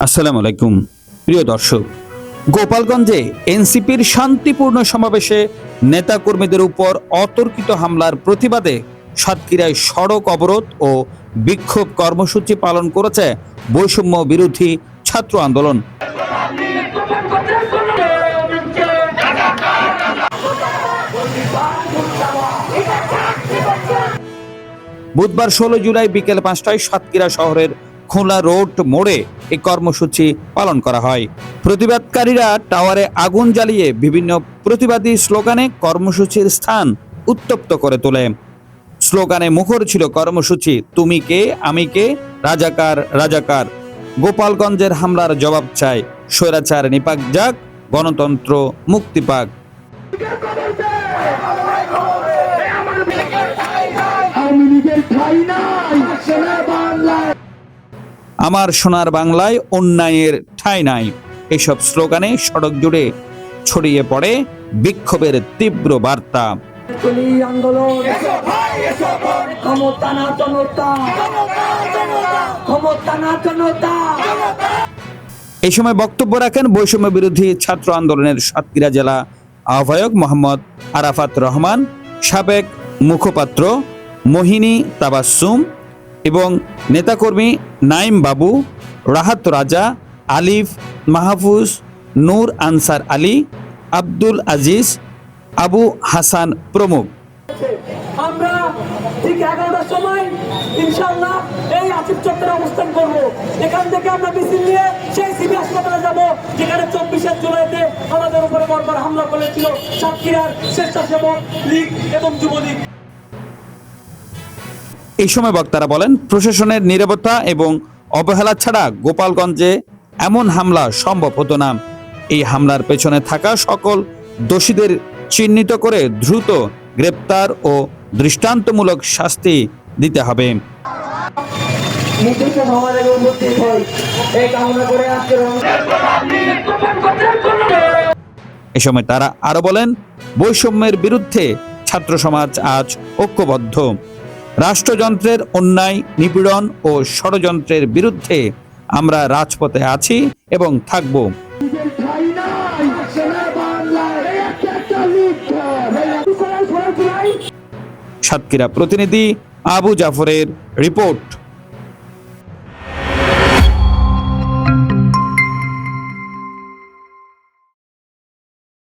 আসসালামু আলাইকুম। প্রিয় দর্শক, গোপালগঞ্জে এনসিপির শান্তিপূর্ণ সমাবেশে নেতাকর্মীদের উপর অতর্কিত হামলার প্রতিবাদে সাতক্ষীরায় সড়ক অবরোধ ও বিক্ষোভ কর্মসূচি পালন করেছে বৈষম্য বিরোধী ছাত্র আন্দোলন। বুধবার ষোলো জুলাই বিকেল পাঁচটায় সাতক্ষীরা শহরের খোলা রোড মোড়ে এই কর্মসূচি পালন করা হয়। প্রতিবাদকারীরা টাওয়ারে আগুন জ্বালিয়ে বিভিন্ন প্রতিবাদী স্লোগানে কর্মসূচির স্থান উত্তপ্ত করে তোলে। স্লোগানে মুখর ছিল কর্মসূচি, তুমি কে? আমি কে? রাজাকার রাজাকার। গোপালগঞ্জের হামলার জবাব চাই স্বৈরাচার নিপাক যাক গণতন্ত্র মুক্তি পাক। আমার সোনার বাংলায় অন্যায়ের ঠাঁই নাই। এসব স্লোগানে সড়ক জুড়ে ছড়িয়ে পড়ে বিক্ষোভের তীব্র বার্তা। আন্দোলন এই সময় বক্তব্য রাখেন বৈষম্য বিরোধী ছাত্র আন্দোলনের সাতক্ষীরা জেলা আহ্বায়ক মোহাম্মদ আরাফাত রহমান সাবেক মুখপাত্র মোহিনী তাবাসুম এবং নেতাকর্মী নাইম বাবু, রাহাত রাজা, আলিফ, মাহফুজ, নূর আনসার আলী, আব্দুল আজিজ, আবু হাসান প্রমুখ। আমরা ঠিক এগারোটার সময় ইনশাল্লাহ এই অবস্থান করব। এখান থেকে আমরা যাব, যেখানে আমাদের উপরে বরবার হামলা করেছিল সাতক্ষীরার স্বেচ্ছাসেবক লীগ এবং যুবলীগ। এই সময় বক্তারা বলেন প্রশাসনের নিরাপত্তা এবং অবহেলা ছাড়া গোপালগঞ্জে এমন হামলা সম্ভব হতো না। এই হামলার পেছনে থাকা সকল দোষীদের চিহ্নিত করে দ্রুত গ্রেপ্তার ও দৃষ্টান্তমূলক শাস্তি দিতে হবে। নির্দিষ্ট সময় আগে উপস্থিত হই। এই কামনা করে আজকের এ সময় তারা আরও বলেন বৈষম্যের বিরুদ্ধে ছাত্র সমাজ আজ ঐক্যবদ্ধ। রাষ্ট্রযন্ত্রের অন্যায়, নিপীড়ন ও ষড়যন্ত্রের বিরুদ্ধে আমরা রাজপথে আছি এবং থাকব। সাতক্ষীরা প্রতিনিধি আবু জাফরের রিপোর্ট।